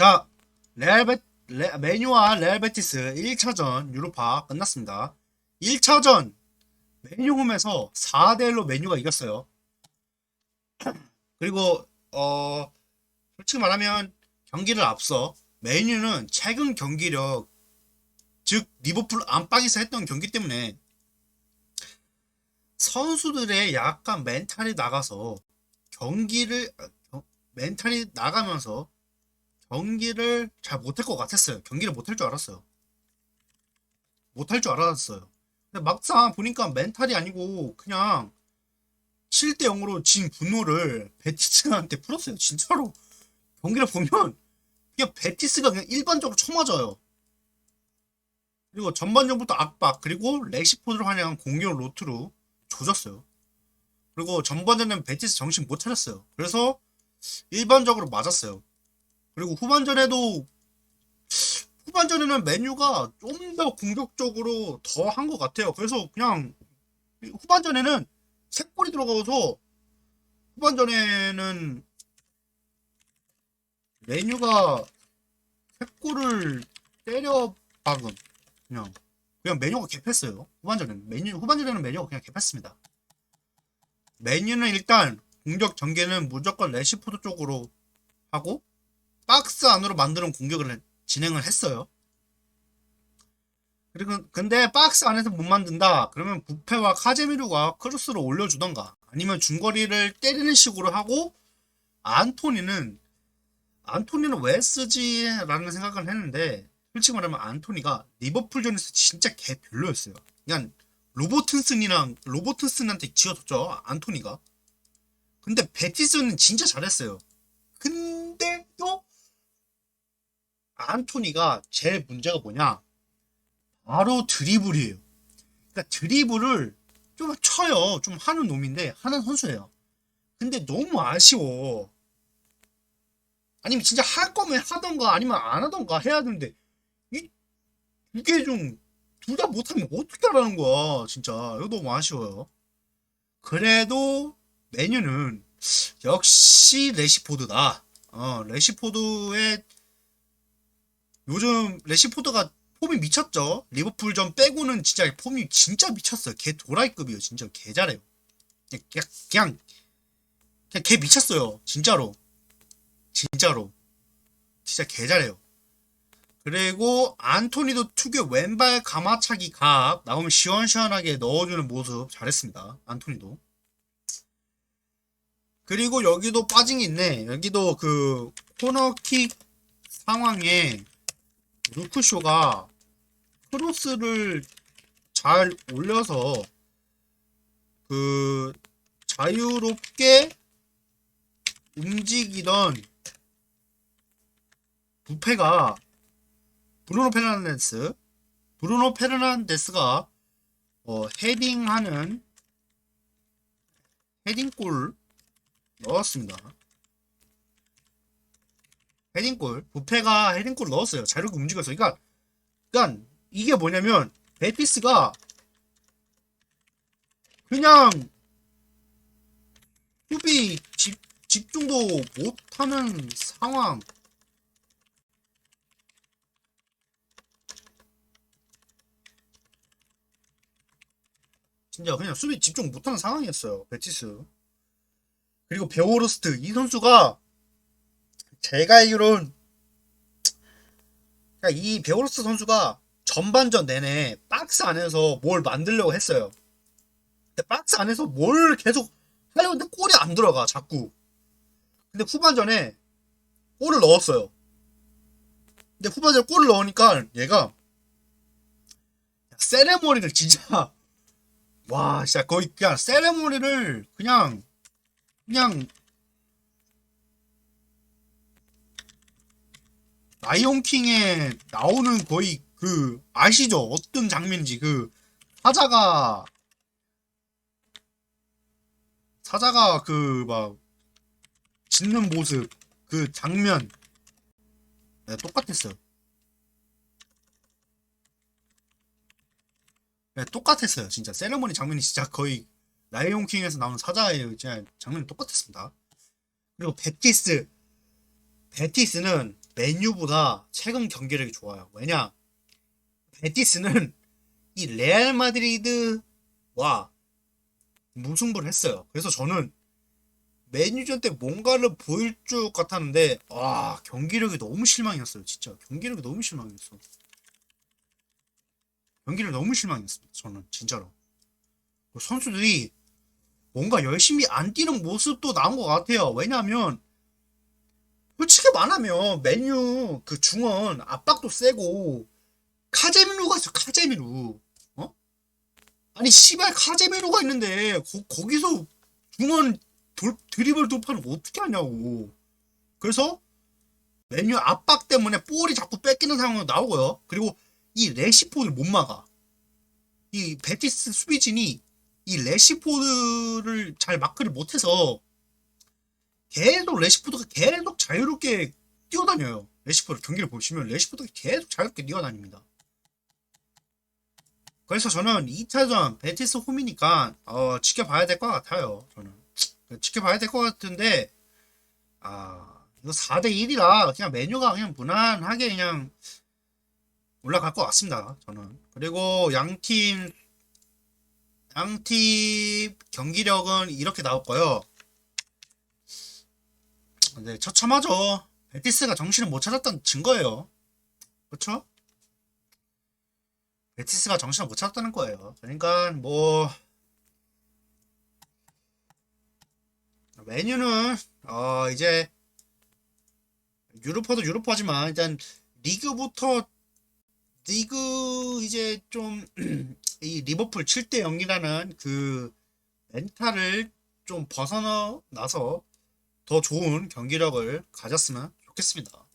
자, 레알 베, 레, 메뉴와 레알 베티스 1차전 유로파 끝났습니다. 1차전 메뉴 홈에서 4대1로 메뉴가 이겼어요. 그리고 어 솔직히 말하면 경기를 앞서 메뉴는 최근 경기력 즉 리버풀 안방에서 했던 경기 때문에 선수들의 약간 멘탈이 나가서 경기를 아, 경- 멘탈이 나가면서 경기를 잘 못할 것 같았어요. 경기를 못할 줄 알았어요. 못할 줄 알았어요. 근데 막상 보니까 멘탈이 아니고 그냥 7대 0으로 진 분노를 베티스한테 풀었어요. 진짜로. 경기를 보면 그냥 베티스가 그냥 일반적으로 쳐맞아요. 그리고 전반전부터 압박 그리고 렉시포드를 환영한 공격 로트로 조졌어요. 그리고 전반전에는 베티스 정신 못 차렸어요. 그래서 일반적으로 맞았어요. 그리고 후반전에도 후반전에는 메뉴가 좀 더 공격적으로 더 한 것 같아요. 그래서 그냥 후반전에는 세 골이 들어가서 후반전에는 메뉴가 세 골을 때려 박은 그냥 그냥 메뉴가 개패했어요. 후반전에는 메뉴 후반전에는 메뉴가 그냥 개패했습니다. 메뉴는 일단 공격 전개는 무조건 레시포드 쪽으로 하고 박스 안으로 만드는 공격을 해- 진행을 했어요. 그리고 근데 박스 안에서 못 만든다. 그러면 부페와 카제미루가 크로스로 올려주던가 아니면 중거리를 때리는 식으로 하고 안토니는 안토니는 왜 쓰지라는 생각을 했는데 솔직히 말하면 안토니가 리버풀전에서 진짜 개 별로였어요. 그냥 로버튼슨이랑 로버튼슨한테 지어줬죠 안토니가. 근데 베티스는 진짜 잘했어요. 근데도 안토니가 제일 문제가 뭐냐? 바로 드리블이에요. 그러니까 드리블을 좀 쳐요. 좀 하는 놈인데 하는 선수예요. 근데 너무 아쉬워. 아니면 진짜 할 거면 하던가 아니면 안 하던가 해야 되는데 이 이게 좀 둘 다 못하면 어떻게 하라는 거야 진짜 이거 너무 아쉬워요. 그래도 메뉴는 역시 레시포드다. 어 레시포드의 요즘 레시포드가 폼이 미쳤죠. 리버풀전 빼고는 진짜 폼이 진짜 미쳤어요. 개 도라이급이에요. 진짜 개 잘해요. 그냥 그냥 그냥, 개 미쳤어요. 진짜로. 진짜로. 진짜 개 잘해요. 그리고 안토니도 특유의 왼발 가마차기 각 나오면 시원시원하게 넣어주는 모습 잘했습니다. 안토니도. 그리고 여기도 빠진 게 있네. 여기도 그 코너킥 상황에 루크쇼가 크로스를 잘 올려서 그 자유롭게 움직이던 부패가 브루노 페르난데스 브루노 페르난데스가 어, 헤딩하는 헤딩골 넣었습니다. 헤딩골 부패가 헤딩골 넣었어요. 자유롭게 움직였어요. 그러니까, 그러니까 이게 뭐냐면 베티스가 그냥 수비 집, 집중도 못하는 상황 진짜 그냥 수비 집중 못하는 상황이었어요 베티스 그리고 베오르스트 이 선수가 제가 알기론 그러니까 이 베오르스트 선수가 전반전 내내 박스 안에서 뭘 만들려고 했어요. 근데 박스 안에서 뭘 계속 하려고 했는데 골이 안 들어가 자꾸. 근데 후반전에 골을 넣었어요. 근데 후반전에 골을 넣으니까 얘가 세레모니를 진짜 와 진짜 거의 그냥 세레모니를 그냥 그냥 라이온킹에 나오는 거의 그 아시죠? 어떤 장면인지 그 사자가 사자가 그 막 짖는 모습 그 장면 네, 똑같았어요. 네, 똑같았어요. 진짜 세레머니 장면이 진짜 거의 라이온 킹에서 나오는 사자의 장면이 똑같았습니다. 그리고 베티스 베티스는 맨유보다 최근 경기력이 좋아요. 왜냐? 베티스는 이 레알 마드리드와 무승부를 했어요. 그래서 저는 맨유전 때 뭔가를 보일 줄 같았는데 아 경기력이 너무 실망이었어요. 진짜 경기력이 너무 실망이었어. 경기를 너무 실망했습니다. 저는 진짜로 선수들이 뭔가 열심히 안 뛰는 모습도 나온 것 같아요. 왜냐하면 솔직히 말하면 맨유 그 중원 압박도 세고 카제미루가 있어 카제미루 어? 아니 씨발 카제미루가 있는데 거, 거기서 중원 돌, 드리블 돌파를 어떻게 하냐고. 그래서 맨유 압박 때문에 볼이 자꾸 뺏기는 상황이 나오고요. 그리고 이 레시포드를 못 막아. 이 베티스 수비진이 이 레시포드를 잘 마크를 못해서 계속 레시포드가 계속 자유롭게 뛰어다녀요. 레시포드 경기를 보시면 레시포드가 계속 자유롭게 뛰어다닙니다. 그래서 저는 2차전 베티스 홈이니까 어, 지켜봐야 될 것 같아요. 저는 지켜봐야 될 것 같은데 아 이거 4대 1이라 그냥 메뉴가 그냥 무난하게 그냥 올라갈 것 같습니다. 저는 그리고 양팀 양팀 경기력은 이렇게 나올 거요. 네, 처참하죠. 베티스가 정신을 못 차렸다는 증거예요. 그렇죠? 베티스가 정신을 못 차렸다는 거예요. 그러니까 뭐 메뉴는 어 이제 유로파도 유로파지만 일단 리그부터 리그 이제 좀 이 리버풀 7대 0이라는 그 멘탈을 좀 벗어나서 더 좋은 경기력을 가졌으면 좋겠습니다.